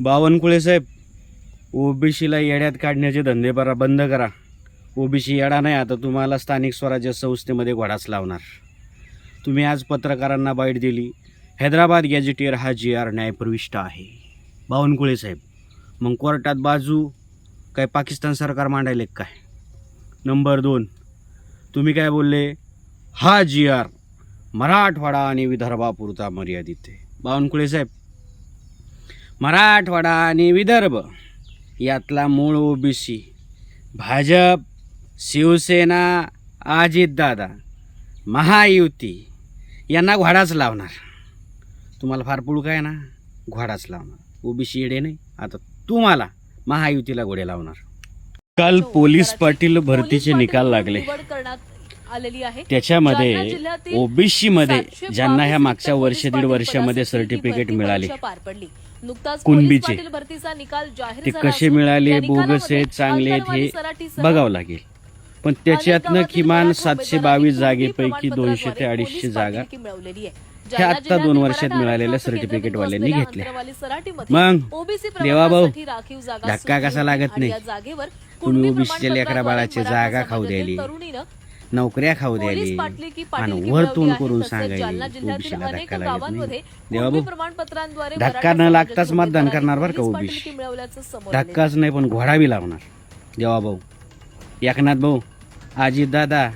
बावनकुळे साहेब ओबीसीला येड्यात काढण्याचे धंदे बरा बंद करा. ओबीसी येडा नाही आता तुम्हाला स्थानिक स्वराज्य संस्थेमध्ये घोडाच लावणार. तुम्ही आज पत्रकारांना बाईट दिली हैदराबाद गॅजेटियर हा जी आर न्यायप्रविष्ट आहे. बावनकुळे साहेब मग कोर्टात बाजू काय पाकिस्तान सरकार मांडायले काय? नंबर दोन तुम्ही काय बोलले? हा जी आर मराठवाडा आणि विदर्भापुरता मर्यादित आहे. बावनकुळे साहेब मराठवाडा आणि विदर्भ यातला मूळ ओबीसी भाजप शिवसेना अजितदादा महायुती यांना घोडाच लावणार. तुम्हाला फार पुळू काय ना? घोडाच लावणार. ओबीसी येडे नाही. आता तुम्हाला महायुतीला घोडे लावणार. काल पोलीस पाटील भरतीचे निकाल लागले. त्याच्यामध्ये ओबीसी मध्ये ज्यांना ह्या मागच्या वर्ष दीड वर्षामध्ये सर्टिफिकेट मिळाले. कुणबीचे. ते कसे मिळाले बोगस आहेत चांगले आहेत हे बघावं लागेल. पण त्याच्यातनं किमान सातशे बावीस जागेपैकी दोनशे ते अडीचशे जागा ह्या आत्ता दोन वर्षात मिळालेल्या सर्टिफिकेट वाल्यांनी घेतल्या. मग देवाभाऊ धक्का कसा लागत नाही? कुणी ओबीसीच्या लेकरा बाळाची जागा खाऊ द्यायली. नोकऱ्या खाऊ द्यायली आणि वरतून करून सांगायली ओबीसीला धक्का लागत नाही देवाभाऊ धक्का न लागताच मतदान करणार बरं का ओबीसी धक्काच नाही पण घोडा बी लावणार. देवा भाऊ. एकनाथ भाऊ. अजित दादा.